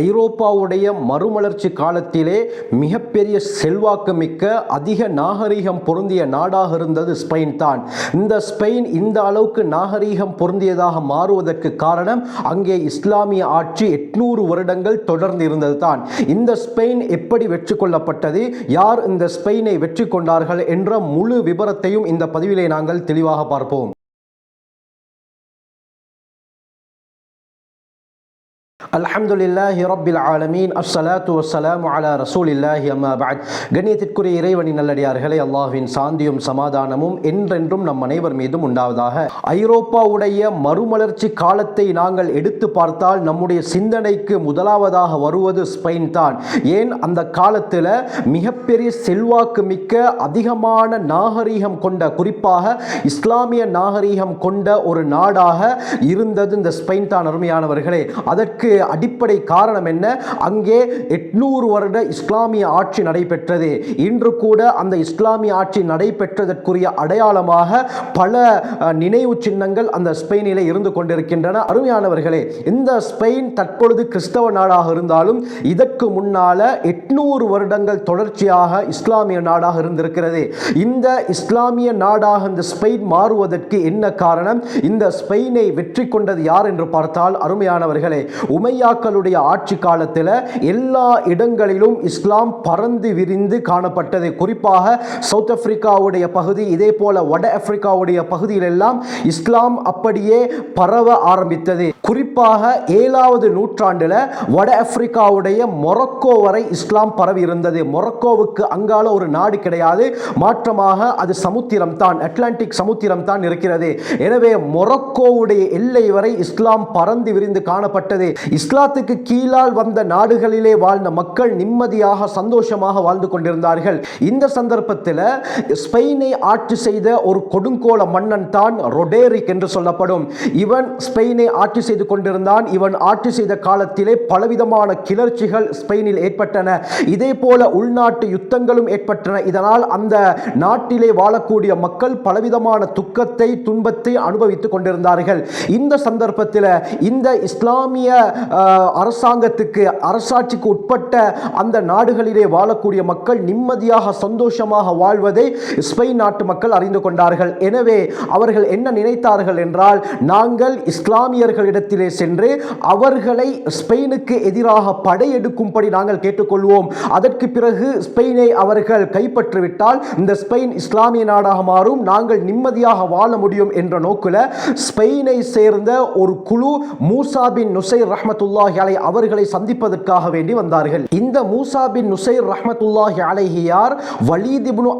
ஐரோப்பாவுடைய மறுமலர்ச்சி காலத்திலே மிகப்பெரிய செல்வாக்கு மிக்க அதிக நாகரிகம் பொருந்திய நாடாக இருந்தது ஸ்பெயின் தான். இந்த ஸ்பெயின் இந்த அளவுக்கு நாகரிகம் பொருந்தியதாக மாறுவதற்கு காரணம் அங்கே இஸ்லாமிய ஆட்சி எட்நூறு வருடங்கள் தொடர்ந்து இருந்தது தான். இந்த ஸ்பெயின் எப்படி வெற்றி கொள்ளப்பட்டது? யார் இந்த ஸ்பெயினை வெற்றி கொண்டார்கள்? என்ற முழு விபரத்தையும் இந்த பதிவிலே நாங்கள் தெளிவாக பார்ப்போம். அல்ஹம்துலில்லாஹி ரப்பில் ஆலமீன். அஸ்ஸலாத்து வஸ்ஸலாமு அலா ரசூலில்லாஹி அம்மா பஅத். கண்ணியத்திற்குரிய இறைவனின் நல்லடியார்களே அல்லாஹ்வின் சாந்தியும் சமாதானமும் என்றென்றும் நம் அனைவர் மீதும் உண்டாவதாக. ஐரோப்பாவுடைய மறுமலர்ச்சி காலத்தை நாங்கள் எடுத்து பார்த்தால் நம்முடைய சிந்தனைக்கு முதலாவதாக வருவது ஸ்பெயின் தான். ஏன்? அந்த காலத்தில் மிகப்பெரிய செல்வாக்கு மிக்க அதிகமான நாகரீகம் கொண்ட குறிப்பாக இஸ்லாமிய நாகரீகம் கொண்ட ஒரு நாடாக இருந்தது இந்த ஸ்பெயின் தான் அருமையானவர்களே. அதற்கு அடிப்படை காரணம் என்ன? அங்கே எட்நூறு வருட இஸ்லாமிய ஆட்சி நடைபெற்றது. இன்று கூட அந்த இஸ்லாமிய ஆட்சி நடைபெற்றதற்குரிய அடையாளமாக பல நினைவு சின்னங்கள் அந்த ஸ்பெயினில் இருந்து கொண்டிருக்கின்றன. அருமையானவர்களே இந்த ஸ்பெயின் தற்பொழுது கிறிஸ்தவ நாடாக இருந்தாலும் இதற்கு முன்னால எட்நூறு வருடங்கள் தொடர்ச்சியாக இஸ்லாமிய நாடாக இருந்திருக்கிறது. இந்த இஸ்லாமிய நாடாக இந்த ஸ்பெயின் மாறுவதற்கு என்ன காரணம்? இந்த ஸ்பெயினை வெற்றி கொண்டது யார் என்று பார்த்தால் அருமையானவர்களே உமையாக்களுடைய ஆட்சி காலத்தில் எல்லா இடங்களிலும் இஸ்லாம் பறந்து விரிந்து காணப்பட்டது. குறிப்பாக சவுத் ஆப்பிரிக்காவுடைய பகுதி இதே போல வட ஆப்பிரிக்காவுடைய பகுதியிலெல்லாம் இஸ்லாம் அப்படியே பரவ ஆரம்பித்தது. குறிப்பாக ஏழாவது நூற்றாண்டில் வட ஆப்பிரிக்காவுடைய மொரக்கோ வரை இஸ்லாம் பரவி இருந்தது. மொரக்கோவுக்கு அங்கால ஒரு நாடு கிடையாது. மாற்றமாக அது சமுத்திரம் தான் அட்லாண்டிக் சமுத்திரம் தான் இருக்கிறது. எனவே மொரக்கோவுடைய எல்லை வரை இஸ்லாம் பறந்து விரிந்து காணப்பட்டது. இஸ்லாத்துக்கு கீழால் வந்த நாடுகளிலே வாழ்ந்த மக்கள் நிம்மதியாக சந்தோஷமாக வாழ்ந்து கொண்டிருந்தார்கள். இந்த சந்தர்ப்பத்தில் ஸ்பெயினை ஆட்சி செய்த ஒரு கொடுங்கோல மன்னன் தான் ரொடேரிக் என்று சொல்லப்படும். இவன் ஸ்பெயினை ஆட்சி செய்து கொண்டிருந்தான். இவன் ஆட்சி செய்த காலத்திலே பலவிதமான கிளர்ச்சிகள் ஸ்பெயினில் ஏற்பட்டன. இதே போல உள்நாட்டு யுத்தங்களும் ஏற்பட்டன. இதனால் அந்த நாட்டிலே வாழக்கூடிய மக்கள் பலவிதமான துக்கத்தை துன்பத்தை அனுபவித்துக் கொண்டிருந்தார்கள். இந்த சந்தர்ப்பத்தில் இந்த இஸ்லாமிய அரசாங்கத்துக்கு அரசாட்சிக்கு உட்பட்ட அந்த நாடுகளிலே வாழக்கூடிய மக்கள் நிம்மதியாக சந்தோஷமாக வாழ்வதை ஸ்பெயின் நாட்டு மக்கள் அறிந்து கொண்டார்கள். எனவே அவர்கள் என்ன நினைத்தார்கள் என்றால் நாங்கள் இஸ்லாமியர்களிடத்திலே சென்று அவர்களை ஸ்பெயினுக்கு எதிராக படையெடுக்கும்படி நாங்கள் கேட்டுக்கொள்வோம். அதற்கு பிறகு ஸ்பெயினை அவர்கள் கைப்பற்றிவிட்டால் இந்த ஸ்பெயின் இஸ்லாமிய நாடாக மாறும் நாங்கள் நிம்மதியாக வாழ முடியும் என்ற நோக்கில் ஸ்பெயினை சேர்ந்த ஒரு குழு மூசாபின் நுசை நுசைர் ரஹமத்துல்லாஹி அலை அவர்களை சந்திப்பதற்காக வேண்டி வந்தார்கள். இந்த மூசா பின் நுசைர் ரஹமத்துல்லாஹி அலைஹியார் யார்?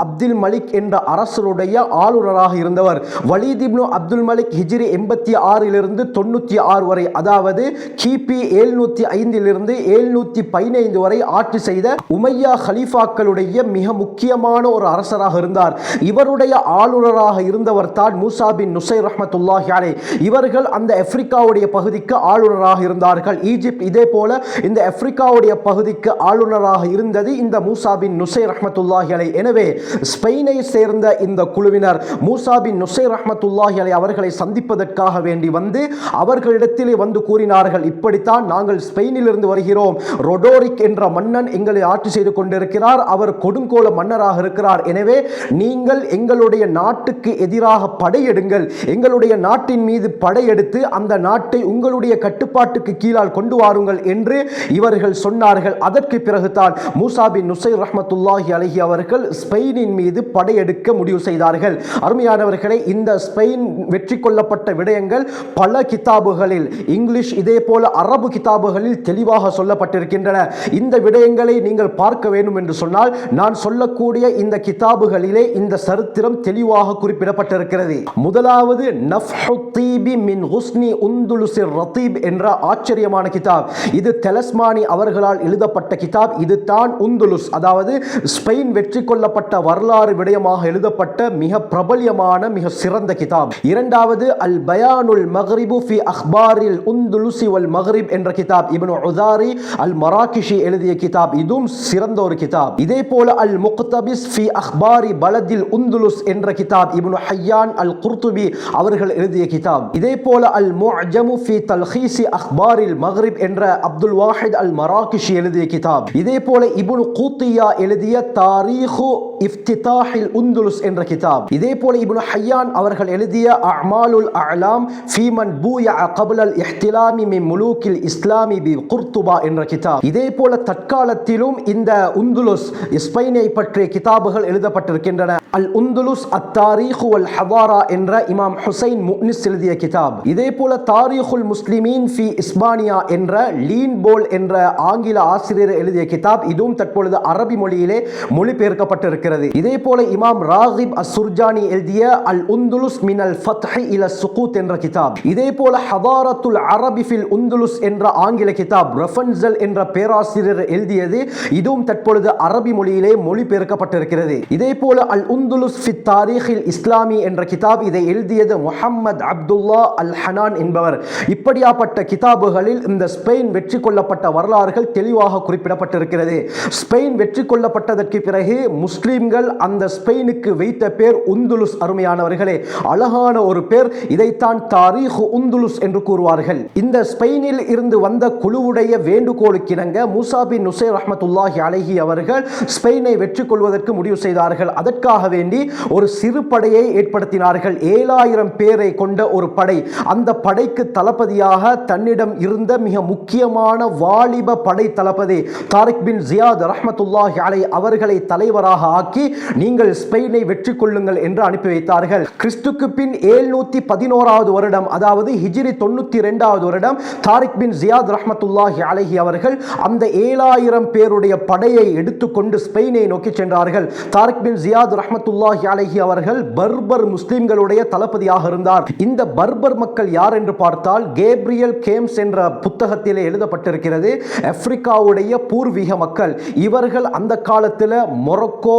அப்துல் மலிக் என்ற அரசருடைய ஆளுநராக இருந்தவர். வலீத் அப்துல் மலிக் ஹிஜ்ரி எண்பத்தி ஆறிலிருந்து தொண்ணூற்றி ஆறு வரை அதாவது கிபி ஏழ்நூற்றி ஐந்திலிருந்து ஏழ்நூற்றி பதினைந்து வரை ஆட்சி செய்த உமையா ஹலீஃபாக்களுடைய மிக முக்கியமான ஒரு அரசராக இருந்தார். இவருடைய ஆளுநராக இருந்தவர் தான் மூசா பின் நுசை ரஹமத்துல்லாஹி அலை. இவர்கள் அந்த ஆப்பிரிக்காவுடைய பகுதிக்கு ஆளுநராக இருந்தார் இருந்தார்கள் ஈஜிப்ட் இதே போல இந்த ஆப்பிரிக்காவுடைய பகுதிக்கு ஆளுநராக இருந்தது இந்த மூசாபின் நுசை ரஹமத்துல்லாஹி அலை. எனவே ஸ்பெயினை சேர்ந்த இந்த குழுவினர் மூசாபின் நுசை ரஹமத்துல்லாஹி அலை அவர்களை சந்திப்பதற்காக வேண்டி வந்து அவர்களிடத்திலே வந்து கூறினார்கள் இப்படித்தான் நாங்கள் ஸ்பெயினிலிருந்து வருகிறோம். ரொடோரிக் என்ற மன்னன் எங்களை ஆட்சி செய்து கொண்டிருக்கிறார். அவர் கொடுங்கோல மன்னராக இருக்கிறார். எனவே நீங்கள் எங்களுடைய நாட்டுக்கு எதிராக படையெடுங்கள். எங்களுடைய நாட்டின் மீது படையெடுத்து அந்த நாட்டை உங்களுடைய கட்டுப்பாட்டுக்கு கீழால் கொண்டு வாருங்கள் என்று இவர்கள் சொன்னார்கள். அதற்கு பிறகுதான் மூசாபின் நுசை ரஹமத்துல்லாஹி ரஹ்மத்துல்லாஹி அவர்கள் ஸ்பெயினின் மீது படையெடுக்க முடிவு செய்தார்கள். அருமையானவர்களை இந்த ஸ்பெயின் வெற்றி கொள்ளப்பட்ட விடயங்கள் பல கிதாபுகளில் இங்கிலீஷ் இதே போல அரபு கிதாபுகளில் தெளிவாக சொல்லப்பட்டிருக்கின்றன. இந்த விடயங்களை நீங்கள் பார்க்க வேண்டும் என்று சொன்னால் நான் சொல்லக்கூடிய இந்த கிதாபுகளிலே இந்த சரித்திரம் தெளிவாக குறிப்பிடப்பட்டிருக்கிறது. முதலாவது நஃப்ஹு தீபி மின் ஹுஸ்னி உந்துலுசிர் ரத்தீப் என்ற ஆச்சரியமான கிதாப். இது தெலஸ்மானி அவர்களால் எழுதப்பட்ட கிதாப். இது தான் உந்துலுஸ் அதாவது ஸ்பெயின் வெற்றி கொள்ளப்பட்ட வரலாறு விடயமாக எழுதப்பட்ட மிக பிரபல்யமான மிக சிறந்த கிதாப். இரண்டாவது அல் பயானுல் மஹ்ரிபு ஃபி அஹ்பாரில் உந்துலுசி வல் மஹ்ரிப் என்ற கிதாப். இப்னு உதாரி அல் மராக்கிஷி எழுதிய கிதாப். இதுவும் சிறந்த ஒரு கிதாப். இதே போல அல் முக்தபிஸ் ஃபி அஹ்பாரி பலதில் உந்துலுஸ் என்ற கிதாப். இப்னு ஹையான் அல் குர்துபி அவர்கள் எழுதிய கிதாப். இதே போல அல் முஜமு ஃபி தல்ஹீசி அஹ்பாரி அன்வாரில் மஹ்ரிப் என்ற அப்துல் வாஹித் அல் மராகிஷி எழுதிய கிதாப் இதே போல இப்னு கூத்தியா எழுதிய தாரீஹு இஃப்திதாஹில் உந்துலுஸ் என்ற கிதாப் இதே போல இப்னு ஹையான் அவர்கள் எழுதிய அமாலுல் அலாம் ஃபீமன் பூயா கபுலல் இஹ்திலாமி மின் முலூக்கில் இஸ்லாமி பி குர்துபா என்ற கிதாப் இதே போல தற்காலத்திலும் இந்த உந்துலுஸ் ஸ்பெயினை பற்றிய கிதாபுகள் எழுதப்பட்டிருக்கின்றன அல் உந்துலுஸ் அத்தாரீஹு அல் ஹவாரா என்ற இமாம் ஹுசைன் முக்னிஸ் எழுதிய கிதாப் இதே போல தாரீஹுல் முஸ்லிமீன் ஃபி இஸ்பானியா என்ற லீன் போல் என்ற ஆங்கில ஆசிரியர் எழுதிய கிதாப் இதுவும் தற்பொழுது அரபி மொழியிலே மொழிபெயர்க்கப்பட்டிருக்கிறது. இதே போல இமாம் ராகிப் அசுர்ஜானி எழுதிய அல் உந்துலுஸ் மினல் அல் ஃபத்ஹி இல சுகூத் என்ற கிதாப். இதே போல ஹவாரத்துல் அரபி ஃபில் உந்துலுஸ் என்ற ஆங்கில கிதாப் ரஃபன்சல் என்ற பேராசிரியர் எழுதியது இதுவும் தற்பொழுது அரபி மொழியிலே மொழிபெயர்க்கப்பட்டிருக்கிறது. இதே போல அல் உந்துலுஸ் ஃபித் தாரீஹில் இஸ்லாமி என்ற கிதாப் இதை எழுதியது முஹம்மது அப்துல்லா அல் ஹனான் என்பவர். இப்படியாப்பட்ட கிதாபு கிதாபுகளில் இந்த ஸ்பெயின் வெற்றி கொள்ளப்பட்ட வரலாறுகள் தெளிவாக குறிப்பிடப்பட்டிருக்கிறது. ஸ்பெயின் வெற்றி கொள்ளப்பட்டதற்கு பிறகு முஸ்லீம்கள் அந்த ஸ்பெயினுக்கு வைத்த பேர் உந்துலுஸ் அருமையானவர்களே. அழகான ஒரு பேர் இதைத்தான் தாரீஹ் உந்துலுஸ் என்று கூறுவார்கள். இந்த ஸ்பெயினில் இருந்து வந்த குழுவுடைய வேண்டுகோளுக்கிணங்க மூசா பின் நுசைர் ரஹமத்துல்லாஹி அழகி அவர்கள் ஸ்பெயினை வெற்றி கொள்வதற்கு முடிவு செய்தார்கள். அதற்காக வேண்டி ஒரு சிறு படையை ஏற்படுத்தினார்கள். ஏழாயிரம் பேரை கொண்ட ஒரு படை. அந்த படைக்கு தளபதியாக தன்னிடம் இருந்த மிக முக்கியமான வாலிப படை தளபதி தாரிக் பின் ஜியாத் ரஹமத்துல்லாஹி அலை அவர்களை தலைவராக ஆக்கி நீங்கள் ஸ்பெயினை வெற்றி கொள்ளுங்கள் என்று அனுப்பி வைத்தார்கள். கிறிஸ்துக்கு பின் ஏழ்நூத்தி பதினோராவது வருடம் அதாவது ஹிஜிரி தொண்ணூத்தி ரெண்டாவது வருடம் தாரிக் பின் ஜியாத் ரஹமத்துல்லாஹி அலஹி அவர்கள் அந்த ஏழாயிரம் பேருடைய படையை எடுத்துக்கொண்டு ஸ்பெயினை நோக்கி சென்றார்கள். தாரிக் பின் ஜியாத் ரஹமத்துல்லாஹி அலஹி அவர்கள் பர்பர் முஸ்லிம்களுடைய தளபதியாக இருந்தார். இந்த பர்பர் மக்கள் யார் என்று பார்த்தால் கேப்ரியல் கேம்ஸ் என்ற புத்தகத்திலே எழுதப்பட்டிருக்கிறது. ஆப்பிரிக்காவுடைய பூர்வீக மக்கள். இவர்கள் அந்த காலத்தில் Morocco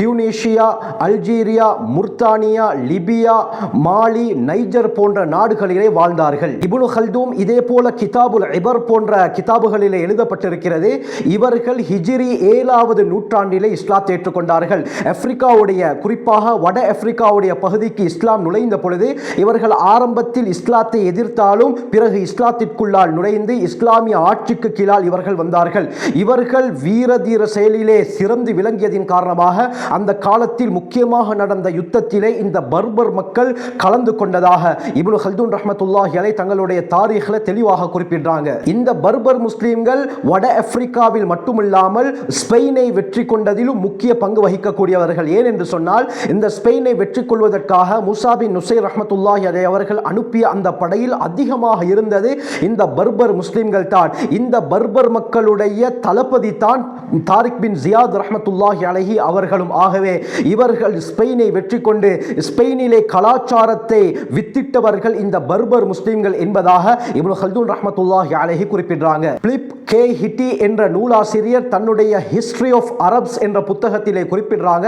Tunisia Algeria Mauritania Libya Mali Niger போன்ற நாடுகளிலே வாழ்ந்தார்கள். இப்னு ஹல்தூம் இதே போல கிதாபுல் இபர் போன்ற கிதாபுகளில் எழுதப்பட்டிருக்கிறது. இவர்கள் ஹிஜிரி ஏழாவது நூற்றாண்டிலே இஸ்லாத்தை ஏற்றுக்கொண்டார்கள். ஆப்பிரிக்காவுடைய குறிப்பாக வட ஆப்பிரிக்காவுடைய பகுதிக்கு இஸ்லாம் நுழைந்த பொழுது இவர்கள் ஆரம்பத்தில் இஸ்லாத்தை எதிர்த்தாலும் பிறகு இஸ்லாத்திற்கு இஸ்லாத்திற்குள்ளால் நுழைந்து இஸ்லாமிய ஆட்சிக்கு கீழால் இவர்கள் வந்தார்கள். இவர்கள் வீரதீர செயலிலே சிறந்து விளங்கியதின் காரணமாக அந்த காலத்தில் முக்கியமாக நடந்த யுத்தத்திலே இந்த பர்பர் மக்கள் கலந்து கொண்டதாக இப்னு ஹல்தூன் ரஹ்மத்துல்லாஹி அலை தங்களுடைய தாரீகளை தெளிவாக குறிப்பிடுறாங்க. இந்த பர்பர் முஸ்லீம்கள் வட ஆப்பிரிக்காவில் மட்டுமில்லாமல் ஸ்பெயினை வெற்றி கொண்டதிலும் முக்கிய பங்கு வகிக்கக்கூடியவர்கள். ஏன் என்று சொன்னால் இந்த ஸ்பெயினை வெற்றி கொள்வதற்காக முசாபின் நுசை ரஹமத்துல்லாஹி அலை அவர்கள் அனுப்பிய அந்த படையில் அதிகமாக இருந்தது இந்த பர்பர் முஸ்லீம்கள் தான் இந்த பர்பர் மக்களுடைய தளபதி தான் தாரிக் பின் ஜியாத் ரஹமத்துல்லாஹி அலைஹி அவர்களும். ஆகவே இவர்கள் ஸ்பெயினை வெற்றி கொண்டு ஸ்பெயினிலே கலாச்சாரத்தை வித்திட்டவர்கள் இந்த பர்பர் முஸ்லீம்கள் என்பதாக இப்னு ஹல்தூன் ரஹமத்துல்லாஹி அலைஹி குறிப்பிடுறாங்க. பிலிப் கே ஹிட்டி என்ற நூலாசிரியர் தன்னுடைய ஹிஸ்டரி ஆஃப் அரப்ஸ் என்ற புத்தகத்திலே குறிப்பிடுறாங்க.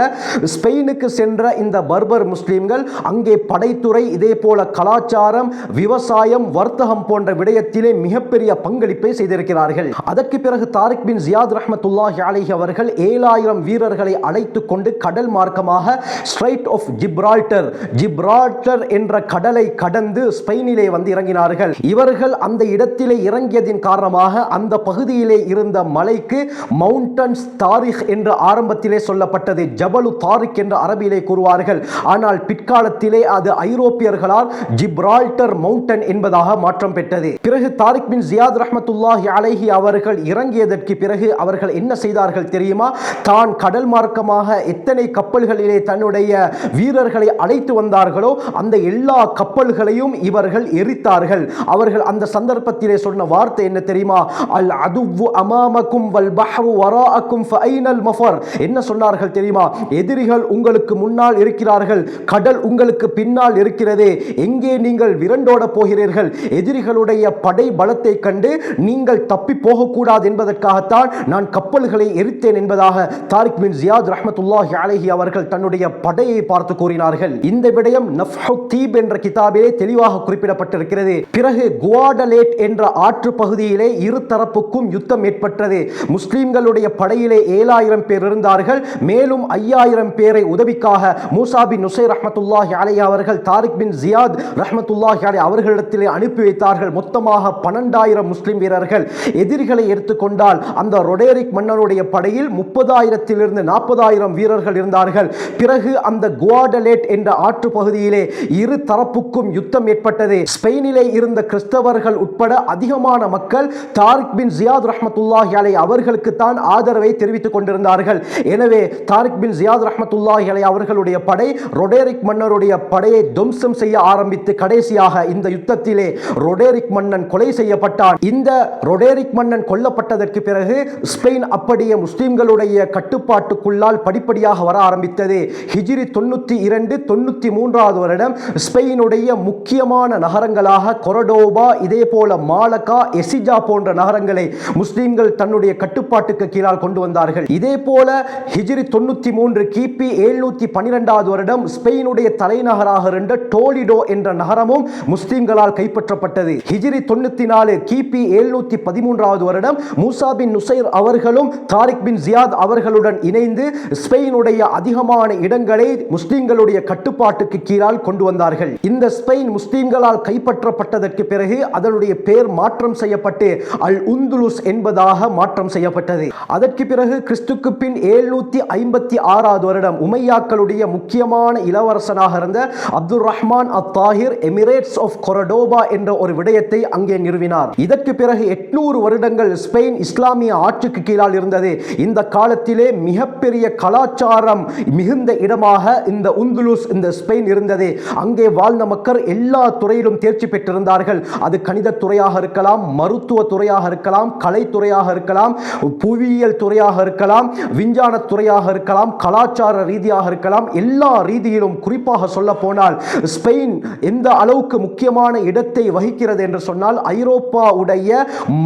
ஸ்பெயினுக்கு சென்ற இந்த பர்பர் முஸ்லீம்கள் அங்கே படைத்துறை இதே போல கலாச்சாரம் விவசாயம் வர்த்தகம் போன்ற விடயத்தை விஷயத்திலே மிகப்பெரிய பங்களிப்பை செய்திருக்கிறார்கள். அதற்கு பிறகு தாரிக் பின் ஜியாத் ரஹமத்துல்லாஹி அலைஹி அவர்கள் ஏழாயிரம் வீரர்களை அழைத்து கொண்டு கடல் மார்க்கமாக ஸ்ட்ரைட் ஆஃப் ஜிப்ரால்டர் ஜிப்ரால்டர் என்ற கடலை கடந்து ஸ்பெயினிலே வந்து இறங்கினார்கள். இவர்கள் அந்த இடத்திலே இறங்கியதின் காரணமாக அந்த பகுதியிலே இருந்த மலைக்கு மவுண்டன்ஸ் தாரிக் என்று ஆரம்பத்திலே சொல்லப்பட்டது. ஜபலு தாரிக் என்று அரபியிலே கூறுவார்கள். ஆனால் பிற்காலத்திலே அது ஐரோப்பியர்களால் ஜிப்ரால்டர் மவுண்டன் என்பதாக மாற்றம் பெற்றது. பிறகு பிறகு தாரிக் பின் ஜியாத் ரஹமத்துல்லாஹி அலைஹி அவர்கள் இறங்கியதற்கு பிறகு அவர்கள் என்ன செய்தார்கள் தெரியுமா? தான் கடல் மார்க்கமாக எத்தனை கப்பல்களிலே தன்னுடைய வீரர்களை அழைத்து வந்தார்களோ அந்த எல்லா கப்பல்களையும் இவர்கள் எரித்தார்கள். அவர்கள் அந்த சந்தர்ப்பத்திலே சொன்ன வார்த்தை என்ன தெரியுமா? அல் அதுவு அமாமக்கும் வல் பஹவு வராக்கும் ஃபைனல் மஃபர். என்ன சொன்னார்கள் தெரியுமா? எதிரிகள் உங்களுக்கு முன்னால் இருக்கிறார்கள் கடல் உங்களுக்கு பின்னால் இருக்கிறதே எங்கே நீங்கள் விரண்டோட போகிறீர்கள்? எதிரிகளுடைய படை பலத்தை கண்டு நீங்கள் தப்பி போகக்கூடாது என்பதற்காகத்தான் நான் கப்பல்களை எரித்தேன் என்பதாக தாரிக் பின் ஜியாத் ரஹமத்துல்லாஹி அலஹி அவர்கள் தன்னுடைய படையை பார்த்து கூறினார்கள். இந்த விடயம் தீப் என்ற கிதாபிலே தெளிவாக குறிப்பிடப்பட்டிருக்கிறது. பிறகு குவாடலேட் என்ற ஆற்று பகுதியிலே இரு தரப்புக்கும் தரப்புக்கும் யுத்தம் ஏற்பட்டது. முஸ்லிம்களுடைய படையிலே ஏழாயிரம் பேர் இருந்தார்கள். மேலும் ஐயாயிரம் பேரை உதவிக்காக மூசா பின் நுசை ரஹமத்துல்லாஹி அலை அவர்கள் தாரிக் பின் ஜியாத் ரஹமத்துல்லாஹி அலை அவர்களிடத்திலே அனுப்பி வைத்தார்கள். மொத்தமாக மொத்தமாக பன்னெண்டாயிரம் முஸ்லிம் வீரர்கள் எதிரிகளை எடுத்துக்கொண்டால் அந்த ரொடேரிக் மன்னனுடைய படையில் முப்பதாயிரத்திலிருந்து நாற்பதாயிரம் வீரர்கள் இருந்தார்கள். பிறகு அந்த குவாடலேட் என்ற ஆற்று பகுதியிலே இரு தரப்புக்கும் யுத்தம் ஏற்பட்டது. ஸ்பெயினிலே இருந்த கிறிஸ்தவர்கள் உட்பட அதிகமான மக்கள் தாரிக் பின் ஜியாத் ரஹமத்துல்லாஹி அலை அவர்களுக்கு தான் ஆதரவை தெரிவித்துக் கொண்டிருந்தார்கள். எனவே தாரிக் பின் ஜியாத் ரஹமத்துல்லாஹி அலை அவர்களுடைய படை ரொடேரிக் மன்னருடைய படையை துவம்சம் செய்ய ஆரம்பித்து கடைசியாக இந்த யுத்தத்திலே ரொடேரிக் மன்னன் மன்னன் கொலை செய்யப்பட்டான். இந்த ரொடேரிக் மன்னன் கொல்லப்பட்டதற்கு பிறகு ஸ்பெயின் அப்படியே முஸ்லிம்களுடைய கட்டுப்பாட்டுக்குள்ளால் படிப்படியாக வர ஆரம்பித்தது. ஹிஜிரி தொண்ணூற்றி இரண்டு தொண்ணூற்றி மூன்றாவது வருடம் ஸ்பெயினுடைய முக்கியமான நகரங்களாக கொரடோபா இதே போல மாலக்கா எசிஜா போன்ற நகரங்களை முஸ்லிம்கள் தன்னுடைய கட்டுப்பாட்டுக்கு கீழால் கொண்டு வந்தார்கள். இதே போல ஹிஜிரி தொண்ணூற்றி மூன்று கிபி எழுநூற்றி பன்னிரெண்டாவது வருடம் ஸ்பெயினுடைய தலைநகராக இருந்த டோலிடோ என்ற நகரமும் முஸ்லிம்களால் கைப்பற்றப்பட்டது. ஹிஜிரி தொண்ணூற்றி நாலு கிபி எழுநூற்றி பதிமூன்றாவது வருடம் மூசா பின் நுசைர் அவர்களும் தாரிக் பின் ஜியாத் அவர்களுடன் இணைந்து ஸ்பெயினுடைய அதிகமான இடங்களை முஸ்லிம்களுடைய கட்டுப்பாட்டுக்கு கீழால் கொண்டு வந்தார்கள். இந்த ஸ்பெயின் முஸ்லிம்களால் கைப்பற்றப்பட்டதற்கு பிறகு அதனுடைய பெயர் மாற்றம் செய்யப்பட்டு அல் உந்துலுஸ் என்பதாக மாற்றம் செய்யப்பட்டது. அதற்கு பிறகு கிறிஸ்துக்கு பின் எழுநூத்தி ஐம்பத்தி ஆறாவது வருடம் உமையாக்களுடைய முக்கியமான இளவரசனாக இருந்த அப்துல் ரஹ்மான் அத் தாஹிர் எமிரேட்ஸ் ஆஃப் கொரடோபா என்ற ஒரு விடயத்தை அங்கே நிறுவினார். இதற்கு பிறகு எட்நூறு வருடங்கள் ஸ்பெயின் இஸ்லாமிய ஆட்சிக்கு கீழால் இருந்தது. இந்த காலத்திலே மிகப்பெரிய கலாச்சாரம் மிகுந்த இடமாக இந்த உந்துலுஸ் இந்த ஸ்பெயின் இருந்தது. அங்கே வாழ்ந்த மக்கள் எல்லா துறையிலும் தேர்ச்சி பெற்றிருந்தார்கள். அது கணித துறையாக இருக்கலாம் மருத்துவ துறையாக இருக்கலாம் கலைத்துறையாக இருக்கலாம் புவியியல் துறையாக இருக்கலாம் விஞ்ஞான துறையாக இருக்கலாம் கலாச்சார ரீதியாக இருக்கலாம். எல்லா ரீதியிலும் குறிப்பாக சொல்ல போனால் ஸ்பெயின் எந்த அளவுக்கு முக்கியமான இடத்தை வகிக்கிறது என்று சொன்னால் ஐரோப்பாவுடைய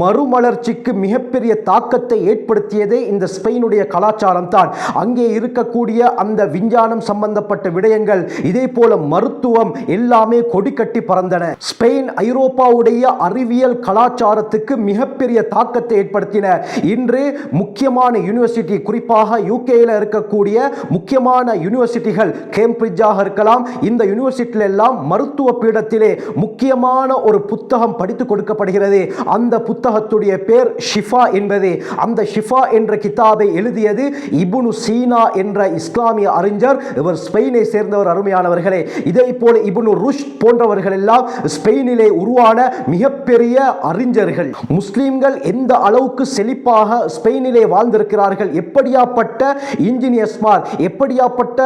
மறுமலர்ச்சிக்கு மிகப்பெரிய தாக்கத்தை ஏற்படுத்தியதே இந்த ஸ்பெயினுடைய கலாச்சாரம் தான் அங்கே இருக்கக்கூடிய அந்த விஞ்ஞானம் சம்பந்தப்பட்ட விடயங்கள் இதே போல மருத்துவம் எல்லாமே கொடிக்கட்டி பறந்தன. ஸ்பெயின் ஐரோப்பாவுடைய அறிவியல் கலாச்சாரத்துக்கு மிகப்பெரிய தாக்கத்தை ஏற்படுத்தின. இன்று முக்கியமான யூனிவர்சிட்டி குறிப்பாக யூகேயில் இருக்கக்கூடிய முக்கியமான யூனிவர்சிட்டிகள் கேம்பிரிட்ஜாக இருக்கலாம். இந்த யூனிவர்சிட்டியில் எல்லாம் மருத்துவ பீடத்திலே முக்கியமான ஒரு புத்தகம் படித்து கொடுக்கப்படுகிறது. அந்த புத்தகத்துடைய பேர் ஷிஃபா என்பது. அந்த ஷிஃபா என்ற கிதாபை எழுதியது இபுனு சீனா என்ற இஸ்லாமிய அறிஞர். இவர் ஸ்பெயினை சேர்ந்தவர் அருமையானவர்களே. இதே போல இபுனு ருஷ் போன்றவர்கள் எல்லாம் ஸ்பெயினிலே உருவான மிகப்பெரிய அறிஞர்கள். முஸ்லீம்கள் எந்த அளவுக்கு செழிப்பாக ஸ்பெயினிலே வாழ்ந்திருக்கிறார்கள்? எப்படியாப்பட்ட இன்ஜினியர்ஸ்மார் எப்படியாப்பட்ட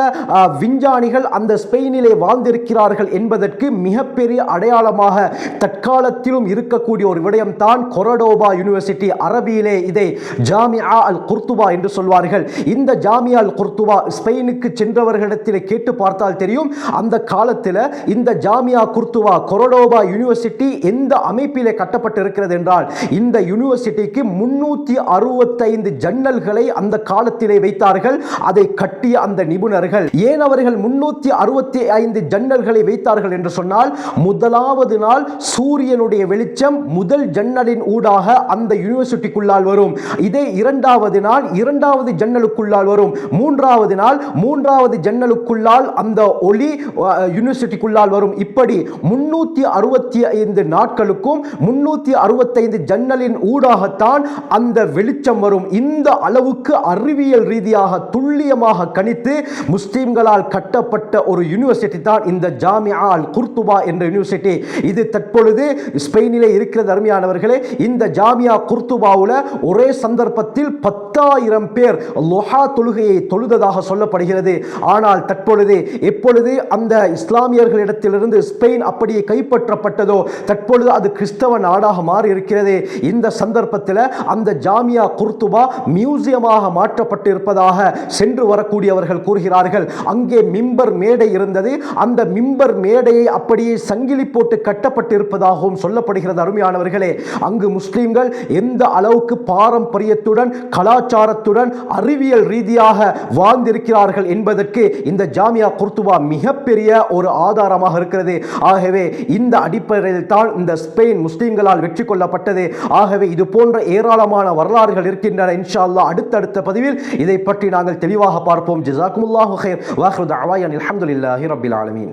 விஞ்ஞானிகள் அந்த ஸ்பெயினிலே வாழ்ந்திருக்கிறார்கள் என்பதற்கு மிகப்பெரிய அடையாளமாக தற்காலத்தில் முற்றிலும் இருக்கக்கூடிய ஒரு விடயம் தான் கொரடோபா யூனிவர்சிட்டி அரபியிலே இதை ஜாமியா அல் குர்துபா என்று சொல்வார்கள். இந்த ஜாமியா அல் குர்துபா ஸ்பெயினுக்கு சென்றவர்களிடத்தில் கேட்டு பார்த்தால் தெரியும். அந்த காலத்தில் இந்த ஜாமியா குர்துவா கொரடோபா யூனிவர்சிட்டி எந்த அமைப்பிலே கட்டப்பட்டு இருக்கிறது என்றால் இந்த யூனிவர்சிட்டிக்கு முன்னூற்றி அறுபத்தைந்து ஜன்னல்களை அந்த காலத்திலே வைத்தார்கள். அதை கட்டிய அந்த நிபுணர்கள் ஏன் அவர்கள் முன்னூற்றி அறுபத்தி ஐந்து ஜன்னல்களை வைத்தார்கள் என்று சொன்னால் முதலாவது நாள் சூரியனுடைய வெளிச்சம் முதல் ஜன்னலின் ஊடாக அந்த யூனிவர்சிட்டிக்குள்ளால் வரும். இதே இரண்டாவது நாள் இரண்டாவது ஜன்னலுக்குள்ளால் வரும். மூன்றாவது நாள் மூன்றாவது ஜன்னலுக்குள்ளால் அந்த ஒளி யூனிவர்சிட்டிக்குள்ளால் வரும். இப்படி முன்னூற்றி அறுபத்தி ஐந்து நாட்களுக்கும் முன்னூற்றி அறுபத்தைந்து ஜன்னலின் ஊடாகத்தான் அந்த வெளிச்சம் வரும். இந்த அளவுக்கு அறிவியல் ரீதியாக துல்லியமாக கணித்து முஸ்லீம்களால் கட்டப்பட்ட ஒரு யூனிவர்சிட்டி தான் இந்த ஜாமியா அல் குர்துபா என்ற யூனிவர்சிட்டி இது தற்பொழுது ஸ்பெயினிலே இருக்கிறது அருமையானவர்களே இந்த ஜாமியா குர்துபாவில் ஒரே சந்தர்ப்பத்தில் பத்தாயிரம் பேர் லொஹா தொழுகையை தொழுததாக சொல்லப்படுகிறது. ஆனால் தற்பொழுது எப்பொழுது அந்த இஸ்லாமியர்களிடத்திலிருந்து ஸ்பெயின் அப்படியே கைப்பற்றப்பட்டதோ தற்பொழுது அது கிறிஸ்தவ நாடாக மாறி இருக்கிறது இந்த சந்தர்ப்பத்தில் அந்த ஜாமியா குர்துபா மியூசியமாக மாற்றப்பட்டு இருப்பதாக சென்று வரக்கூடியவர்கள் கூறுகிறார்கள். அங்கே மிம்பர் மேடை இருந்தது. அந்த மிம்பர் மேடையை அப்படியே சங்கிலி போட்டு கட்டப்பட்டிருப்பதாகவும் சொல்ல சொல்லப்படுகிறது. அருமையானவர்களே அங்கு முஸ்லீம்கள் எந்த அளவுக்கு பாரம்பரியத்துடன் கலாச்சாரத்துடன் அறிவியல் ரீதியாக வாழ்ந்திருக்கிறார்கள் என்பதற்கு இந்த ஜாமியா குர்துபா மிகப்பெரிய ஒரு ஆதாரமாக இருக்கிறது. ஆகவே இந்த அடிப்படையில் தான் இந்த ஸ்பெயின் முஸ்லீம்களால் வெற்றி கொள்ளப்பட்டது. ஆகவே இது போன்ற ஏராளமான வரலாறுகள் இருக்கின்றன. இன்ஷா அல்லாஹ் அடுத்தடுத்த பதிவில் இதை பற்றி நாங்கள் தெளிவாக பார்ப்போம். ஜிசாக்குமுல்லாஹு ஹைர் வாஹ்ரு தஅவாயன் அல்ஹம்துலில்லாஹி ரப்பில் ஆலமீன்.